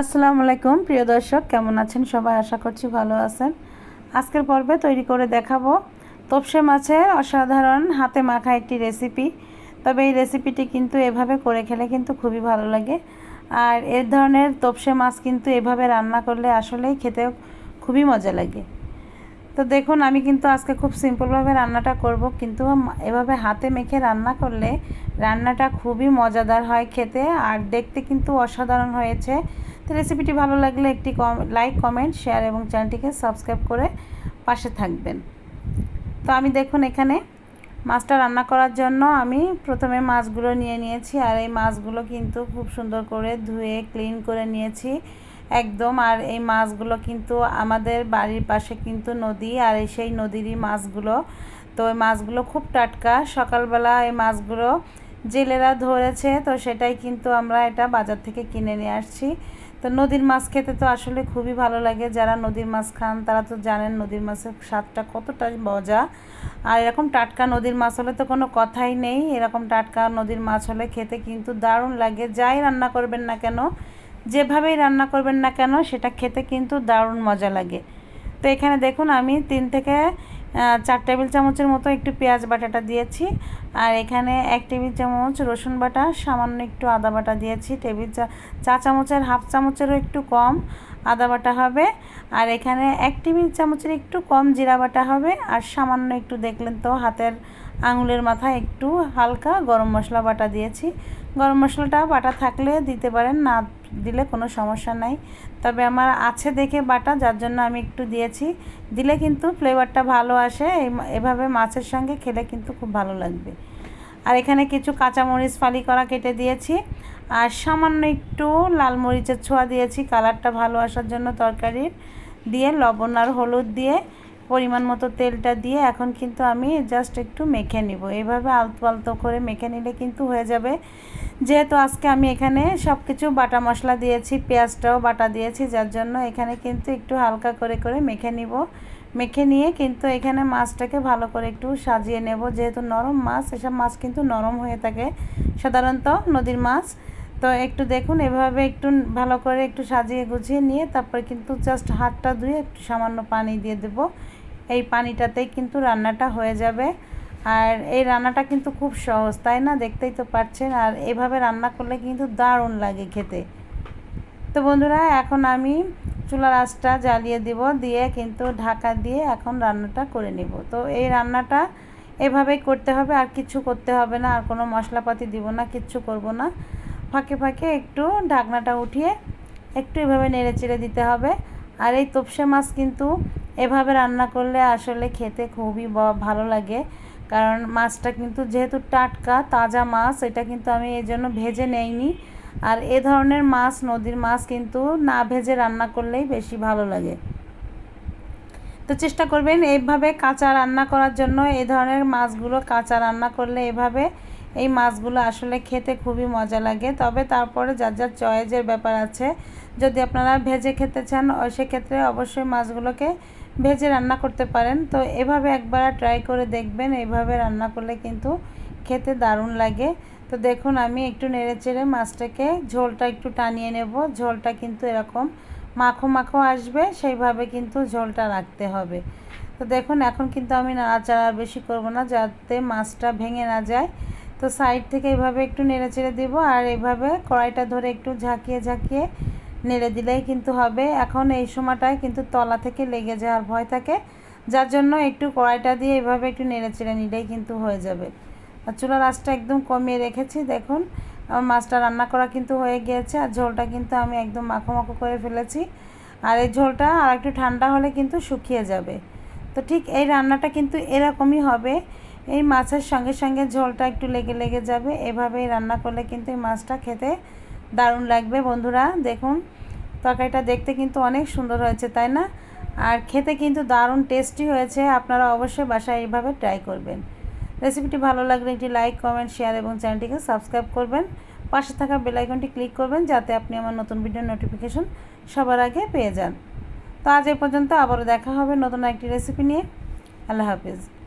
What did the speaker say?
আসসালামু আলাইকুম, প্রিয় দর্শক, কেমন আছেন? সবাই আশা করছি ভালো আছেন। আজকের পর্বে তৈরি করে দেখাবো তপসে মাছের অসাধারণ হাতে মাখা একটি রেসিপি। তবে এই রেসিপিটি কিন্তু এভাবে করে খেলে কিন্তু খুবই ভালো লাগে। আর এর ধরনের তপসে মাছ কিন্তু এভাবে রান্না করলে আসলেই খেতে খুবই মজা লাগে। তো দেখুন, আমি কিন্তু আজকে খুব সিম্পলভাবে রান্নাটা করব, কিন্তু এভাবে হাতে মেখে রান্না করলে রান্নাটা খুবই মজাদার হয় খেতে, আর দেখতে কিন্তু অসাধারণ হয়েছে। রেসিপিটি ভালো লাগলে একটি কম লাইক কমেন্ট শেয়ার এবং চ্যানেলটিকে সাবস্ক্রাইব করে পাশে থাকবেন। তো আমি দেখুন এখানে মাছটা রান্না করার জন্য আমি প্রথমে মাছগুলো নিয়ে নিয়েছি আর এই মাছগুলো কিন্তু খুব সুন্দর করে ধুয়ে ক্লিন করে নিয়েছি একদম। আর এই মাছগুলো কিন্তু আমাদের বাড়ির পাশে কিন্তু নদী আর এই সেই নদীরই মাছগুলো। তো ওই মাছগুলো খুব টাটকা। সকালবেলা এই মাছগুলো জেলেরা ধরেছে তো সেটাই কিন্তু আমরা এটা বাজার থেকে কিনে নিয়ে আসছি। তো নদীর মাছ খেতে তো আসলে খুবই ভালো লাগে। যারা নদীর মাছ খান, তারা তো জানেন নদীর মাছের স্বাদটা কতটা মজা। আর এরকম টাটকা নদীর মাছ হলে তো কোনো কথাই নেই। এরকম টাটকা নদীর মাছ হলে খেতে কিন্তু দারুণ লাগে। যাই রান্না করবেন না কেন, যেভাবেই রান্না করবেন না কেন, সেটা খেতে কিন্তু দারুণ মজা লাগে। তো এখানে দেখুন আমি তিন থেকে চার টেবিল চামচের মতো একটু পেঁয়াজ বাটাটা দিয়েছি। আর এখানে এক টেবিল চামচ রসুন বাটা, সামান্য একটু আদা বাটা দিয়েছি। টেবিল চা চা চামচের, হাফ চামচেরও একটু কম। আদা বাটা হবে। আর এখানে এক টেবিল চামচের একটু কম জিরা বাটা হবে। আর সামান্য একটু দেখলেন তো হাতের আঙুলের মাথায় একটু হালকা গরম মশলা বাটা দিয়েছি। গরম মশলাটা বাটা থাকলে দিতে পারেন, না দিলে কোনো সমস্যা নাই। তবে আমার আছে দেখে বাটা, যার জন্য আমি একটু দিয়েছি। দিলে কিন্তু ফ্লেভারটা ভালো আসে এভাবে মাছের সঙ্গে খেলে কিন্তু খুব ভালো লাগবে। আর এখানে কিছু কাঁচামরিচ ফালি করা কেটে দিয়েছি। আর সামান্য একটু লাল মরিচের ছোঁয়া দিয়েছি, কালারটা ভালো আসার জন্য তরকারির। দিয়ে লবণ আর হলুদ দিয়ে পরিমাণ মতো তেলটা দিয়ে এখন কিন্তু আমি জাস্ট একটু মেখে নিব। এইভাবে আলতো আলতো করে মেখে নিলে কিন্তু হয়ে যাবে। যেহেতু আজকে আমি এখানে সব কিছু বাটা মশলা দিয়েছি, পেঁয়াজটাও বাটা দিয়েছি, যার জন্য এখানে কিন্তু একটু হালকা করে করে মেখে নিব। মেখে নিয়ে কিন্তু এখানে মাছটাকে ভালো করে একটু সাজিয়ে নেব। যেহেতু নরম মাছ, এসব মাছ কিন্তু নরম হয়ে থাকে। সাধারণত নদীর মাছ তো একটু দেখুন, এভাবে একটু ভালো করে একটু সাজিয়ে গুছিয়ে নিয়ে তারপরে কিন্তু জাস্ট হাতটা ধুয়ে একটু সামান্য পানি দিয়ে দেব। এই পানিটাতেই কিন্তু রান্নাটা হয়ে যাবে। আর এই রান্নাটা কিন্তু খুব সহজ, তাই না? দেখতেই তো পাচ্ছেন। আর এভাবে রান্না করলে কিন্তু দারুণ লাগে খেতে। তো বন্ধুরা, এখন আমি চুলার আঁচটা জ্বালিয়ে দিব, দিয়ে কিন্তু ঢাকা দিয়ে এখন রান্নাটা করে নেব। তো এই রান্নাটা এভাবেই করতে হবে, আর কিছু করতে হবে না। আর কোনো মশলাপাতি দিব না, কিচ্ছু করব না। ফাঁকে ফাঁকে একটু ঢাকনাটা উঠিয়ে একটু এভাবে নেড়ে চেড়ে দিতে হবে। আর এই তপসে মাছ কিন্তু এভাবে রান্না করলে আসলে খেতে খুবই ভালো লাগে। কারণ মাছটা কিন্তু যেহেতু টাটকা, তাজা মাছ, এটা কিন্তু আমি এই জন্য ভেজে নেইনি। আর এ ধরনের মাছ, নদীর মাছ কিন্তু না ভেজে রান্না করলেই বেশি ভালো লাগে। তো চেষ্টা করবেন এইভাবে কাঁচা রান্না করার জন্য এই ধরনের মাছগুলো কাঁচা রান্না করলে এভাবে এই মাছগুলো আসলে খেতে খুবই মজা লাগে। তবে তারপরে যার যার চয়েজের ব্যাপার আছে, যদি আপনারা ভেজে খেতে চান সেক্ষেত্রে অবশ্যই মাছগুলোকে ভেজে রান্না করতে পারেন। তো এভাবে একবার ট্রাই করে দেখবেন এইভাবে রান্না করলে কিন্তু খেতে দারুণ লাগে। তো দেখুন, আমি একটু নেড়ে চেড়ে মাছটাকে ঝোলটা একটু টানিয়ে নেব। ঝোলটা কিন্তু এরকম মাখো মাখো আসবে, সেইভাবে কিন্তু ঝোলটা রাখতে হবে। তো দেখুন, এখন কিন্তু আমি নাড়াচাড়া বেশি করব না, যাতে মাছটা ভেঙে না যায়। তো সাইড থেকে এভাবে একটু নেড়ে চেড়ে দেবো, আর এইভাবে কড়াইটা ধরে একটু ঝাঁকিয়ে ঝাঁকিয়ে নেড়ে দিলেই কিন্তু হবে। এখন এই সময়টায় কিন্তু তলা থেকে লেগে যাওয়ার ভয় থাকে, যার জন্য একটু কড়াইটা দিয়ে এভাবে একটু নেড়ে চেড়ে নিলেই কিন্তু হয়ে যাবে। আর চুলার আঁচটা একদম কমিয়ে রেখেছি, দেখুন। আমার মাছটা রান্না করা কিন্তু হয়ে গিয়েছে, আর ঝোলটা কিন্তু আমি একদম মাখো মাখো করে ফেলেছি। আর এই ঝোলটা আর একটু ঠান্ডা হলে কিন্তু শুকিয়ে যাবে। তো ঠিক এই রান্নাটা কিন্তু এরকমই হবে। এই মাছের সঙ্গে সঙ্গে ঝোলটা একটু লেগে লেগে যাবে। এভাবেই রান্না করলে কিন্তু এই মাছটা খেতে দারুণ লাগবে বন্ধুরা, দেখুন। তরকারিটা দেখতে কিন্তু অনেক সুন্দর হয়েছে, তাই না? আর খেতে কিন্তু দারুণ টেস্টি হয়েছে, আপনারা অবশ্যই বাসায় এইভাবে ট্রাই করবেন। রেসিপিটি ভালো লাগলে একটি লাইক কমেন্ট শেয়ার এবং চ্যানেলটিকে সাবস্ক্রাইব করবেন। পাশে থাকা বেলাইকনটি ক্লিক করবেন যাতে আপনি আমার নতুন ভিডিও নোটিফিকেশন সবার আগে পেয়ে যান। তো আজ এ পর্যন্ত আবারও দেখা হবে নতুন একটি রেসিপি নিয়ে। আল্লাহ হাফিজ।